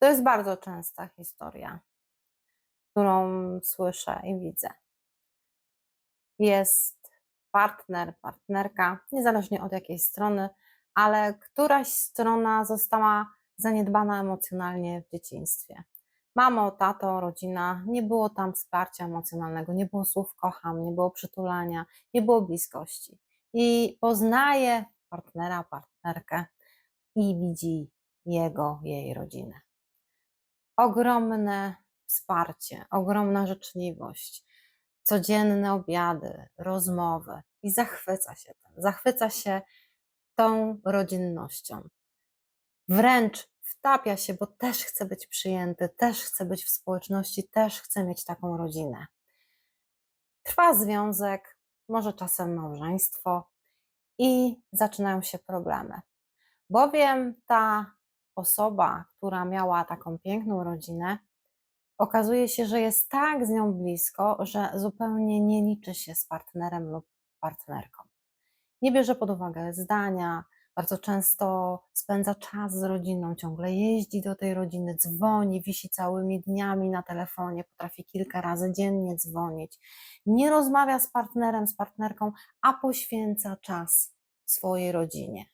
To jest bardzo częsta historia, którą słyszę i widzę. Jest partner, partnerka, niezależnie od jakiej strony, ale któraś strona została zaniedbana emocjonalnie w dzieciństwie. Mamo, tato, rodzina, nie było tam wsparcia emocjonalnego, nie było słów kocham, nie było przytulania, nie było bliskości. I poznaje partnera, partnerkę i widzi jego, jej rodzinę. Ogromne wsparcie, ogromna życzliwość, codzienne obiady, rozmowy i zachwyca się tym, zachwyca się tą rodzinnością. Wręcz wtapia się, bo też chce być przyjęty, też chce być w społeczności, też chce mieć taką rodzinę. Trwa związek, może czasem małżeństwo i zaczynają się problemy. Bowiem ta osoba, która miała taką piękną rodzinę, okazuje się, że jest tak z nią blisko, że zupełnie nie liczy się z partnerem lub partnerką. Nie bierze pod uwagę zdania, bardzo często spędza czas z rodziną, ciągle jeździ do tej rodziny, dzwoni, wisi całymi dniami na telefonie, potrafi kilka razy dziennie dzwonić. Nie rozmawia z partnerem, z partnerką, a poświęca czas swojej rodzinie.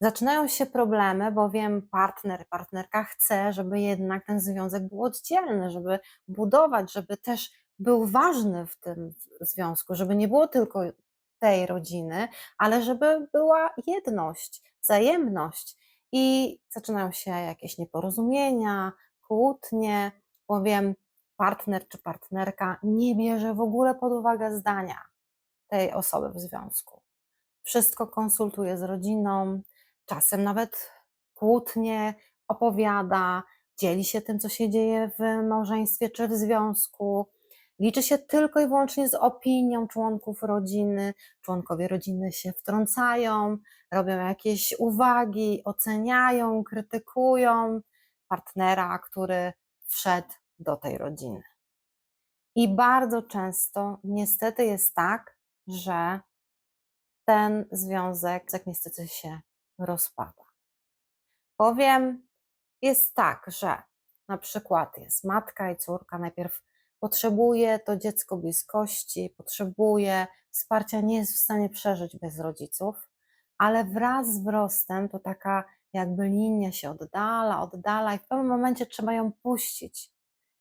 Zaczynają się problemy, bowiem partner, partnerka chce, żeby jednak ten związek był oddzielny, żeby budować, żeby też był ważny w tym związku, żeby nie było tylko tej rodziny, ale żeby była jedność, wzajemność. I zaczynają się jakieś nieporozumienia, kłótnie, bowiem partner czy partnerka nie bierze w ogóle pod uwagę zdania tej osoby w związku. Wszystko konsultuje z rodziną, czasem nawet kłótnie opowiada, dzieli się tym, co się dzieje w małżeństwie czy w związku. Liczy się tylko i wyłącznie z opinią członków rodziny. Członkowie rodziny się wtrącają, robią jakieś uwagi, oceniają, krytykują partnera, który wszedł do tej rodziny. I bardzo często niestety jest tak, że ten związek tak niestety się rozpada. Bowiem jest tak, że na przykład jest matka i córka, najpierw potrzebuje to dziecko bliskości, potrzebuje wsparcia, nie jest w stanie przeżyć bez rodziców, ale wraz z wzrostem to taka jakby linia się oddala, oddala i w pewnym momencie trzeba ją puścić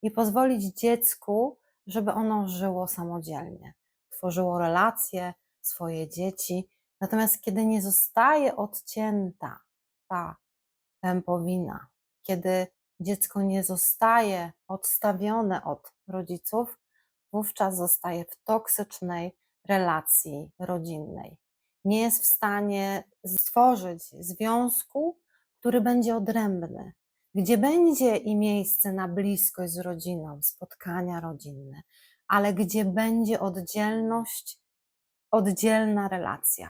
i pozwolić dziecku, żeby ono żyło samodzielnie, tworzyło relacje, swoje dzieci. Natomiast kiedy nie zostaje odcięta ta pępowina, kiedy dziecko nie zostaje odstawione od rodziców, wówczas zostaje w toksycznej relacji rodzinnej. Nie jest w stanie stworzyć związku, który będzie odrębny, gdzie będzie i miejsce na bliskość z rodziną, spotkania rodzinne, ale gdzie będzie oddzielność, oddzielna relacja.